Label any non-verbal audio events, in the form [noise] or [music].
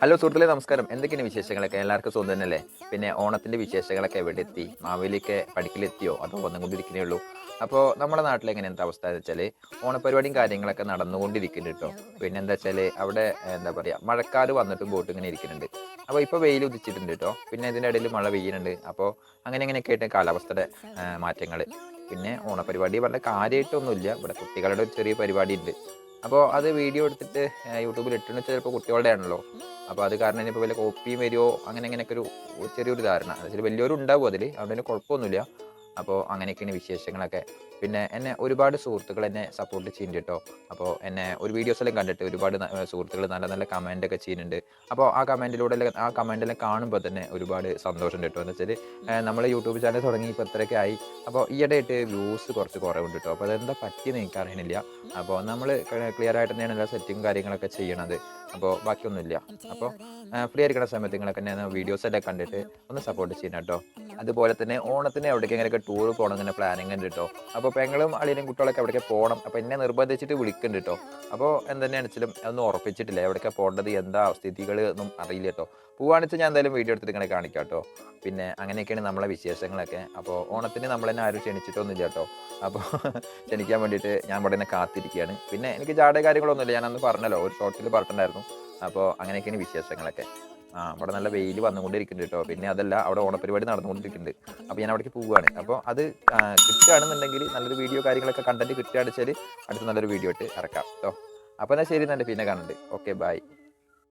Hello സുഹൃത്തുക്കളെ നമസ്കാരം. എന്തൊക്കെയാണ് വിശേഷങ്ങളൊക്കെ? എല്ലാവർക്കും സുഖം തന്നെയല്ലേ? പിന്നെ ഓണത്തിന്റെ വിശേഷങ്ങളൊക്കെ എവിടെ എത്തി മാവേലിയൊക്കെ പഠിക്കലെത്തിയോ അതോ വന്നുകൊണ്ടിരിക്കുന്നേ ഉള്ളൂ? അപ്പോൾ നമ്മുടെ നാട്ടിൽ എങ്ങനെ എന്താ അവസ്ഥ എന്ന് വെച്ചാൽ ഓണപരിപാടിയും കാര്യങ്ങളൊക്കെ നടന്നുകൊണ്ടിരിക്കുന്നുണ്ട് കേട്ടോ. പിന്നെ എന്താ വെച്ചാൽ അവിടെ എന്താ പറയുക മഴക്കാർ വന്നിട്ടും ബോട്ട് ഇങ്ങനെ ഇരിക്കുന്നുണ്ട്. അപ്പോൾ ഇപ്പോൾ വെയിൽ ഉദിച്ചിട്ടുണ്ട് കേട്ടോ. പിന്നെ ഇതിന്റെ ഇടയിൽ മഴ പെയ്യുന്നുണ്ട്. അപ്പോൾ അങ്ങനെ ഇങ്ങനെയൊക്കെ ആയിട്ട് കാലാവസ്ഥയുടെ മാറ്റങ്ങൾ പിന്നെ ഓണപരിപാടി പറഞ്ഞ കാര്യമായിട്ടൊന്നുമില്ല. ഇവിടെ കുട്ടികളുടെ ഒരു ചെറിയ പരിപാടി ഉണ്ട് അപ്പോൾ അത് വീഡിയോ എടുത്തിട്ട് യൂട്യൂബിൽ ഇട്ടെന്ന് വെച്ചാൽ ചിലപ്പോൾ കുട്ടികളുടെ ആണല്ലോ അപ്പോൾ അത് കാരണം ഇനിയിപ്പോൾ വലിയ കോപ്പിയും വരുമോ അങ്ങനെ അങ്ങനെയൊക്കെ ഒരു ചെറിയൊരു ധാരണ. അതിൽ വലിയൊരു ഉണ്ടാവും അതിൽ അതുകൊണ്ട് തന്നെ കുഴപ്പമൊന്നുമില്ല. അപ്പോൾ അങ്ങനെയൊക്കെയാണ് വിശേഷങ്ങളൊക്കെ. പിന്നെ എന്നെ ഒരുപാട് സുഹൃത്തുക്കൾ എന്നെ സപ്പോർട്ട് ചെയ്യുന്നുണ്ട് കേട്ടോ അപ്പോൾ എന്നെ ഒരു വീഡിയോസ് എല്ലാം കണ്ടിട്ട് ഒരുപാട് സുഹൃത്തുക്കൾ നല്ല നല്ല കമന്റ് ഒക്കെ ചെയ്യുന്നുണ്ട്. അപ്പോൾ ആ കമന്റിലൂടെ ആ കമന്റെല്ലാം കാണുമ്പോൾ തന്നെ ഒരുപാട് സന്തോഷമുണ്ട് കേട്ടോ. എന്ന് വെച്ചാൽ നമ്മൾ യൂട്യൂബ് ചാനൽ തുടങ്ങി ഇപ്പോൾ ഇത്രയൊക്കെ ആയി. അപ്പോൾ ഈയിടെയായിട്ട് വ്യൂസ് കുറച്ച് കുറവുണ്ട് കേട്ടോ അപ്പോൾ അതെന്താ പറ്റിയെന്ന് എനിക്ക് അറിയണില്ല അപ്പോൾ നമ്മൾ ക്ലിയർ ആയിട്ട് തന്നെയാണ് എല്ലാ സെറ്റിങ്ങും കാര്യങ്ങളൊക്കെ ചെയ്യണത്. അപ്പോൾ ബാക്കിയൊന്നുമില്ല. അപ്പോൾ ഫ്രീ ആയിരിക്കുന്ന സമയത്ത് നിങ്ങളൊക്കെ തന്നെ എല്ലാം കണ്ടിട്ട് ഒന്ന് സപ്പോർട്ട് ചെയ്യണം കേട്ടോ അതുപോലെ തന്നെ ഓണത്തിന് എവിടേക്ക് എങ്ങനെയൊക്കെ ടൂർ പോകണം ഇങ്ങനെ പ്ലാനിങ് ഉണ്ട് കേട്ടോ അപ്പോൾ പെങ്ങളും അളിയനും കുട്ടികളൊക്കെ എവിടേക്ക് പോകണം അപ്പോൾ എന്നെ നിർബന്ധിച്ചിട്ട് വിളിക്കുന്നുണ്ട് കേട്ടോ അപ്പോൾ എന്തെന്നെ വെച്ചാലും അതൊന്നും ഉറപ്പിച്ചിട്ടില്ല. എവിടേക്കാണ് പോകേണ്ടത്? എന്താ സ്ഥിതികൾ ഒന്നും അറിയില്ല കേട്ടോ പോവാണെന്ന് വെച്ചാൽ ഞാൻ എന്തായാലും വീഡിയോ എടുത്തിട്ട് ഇങ്ങനെ കാണിക്കാം കേട്ടോ. പിന്നെ അങ്ങനെയൊക്കെയാണ് നമ്മളെ വിശേഷങ്ങളൊക്കെ. അപ്പോൾ ഓണത്തിന് നമ്മൾ തന്നെ ആരും ക്ഷണിച്ചിട്ടൊന്നുമില്ല കേട്ടോ. അപ്പോൾ [laughs] ക്ഷണിക്കാൻ വേണ്ടിയിട്ട് ഞാൻ ഇവിടെ തന്നെ കാത്തിരിക്കുകയാണ്. പിന്നെ എനിക്ക് ജാട കാര്യങ്ങളൊന്നുമില്ല. ഞാൻ പറഞ്ഞല്ലോ ഒരു ഷോർട്ടിൽ പറഞ്ഞിട്ടുണ്ടായിരുന്നു. അപ്പോൾ അങ്ങനെയൊക്കെയാണ് വിശേഷങ്ങളൊക്കെ. ആ അവിടെ നല്ല വെയിൽ വന്നുകൊണ്ടിരിക്കുന്നുണ്ട് കേട്ടോ. പിന്നെ അതല്ല അവിടെ ഓണപരിപാടി നടന്നുകൊണ്ടിരിക്കുന്നുണ്ട്. അപ്പോൾ ഞാൻ അവിടേക്ക് പോവുകയാണ്. അപ്പോൾ അത് കിട്ടുകയാണെന്നുണ്ടെങ്കിൽ നല്ലൊരു വീഡിയോ കാര്യങ്ങളൊക്കെ കണ്ടന്റ് കിട്ടുകയാണെന്ന് വെച്ചാൽ അടുത്ത നല്ലൊരു വീഡിയോ ഇട്ട് ഇറക്കാം കേട്ടോ. അപ്പോൾ എന്നാൽ ശരി നല്ല പിന്നെ കാണുന്നുണ്ട് ഓക്കെ ബൈ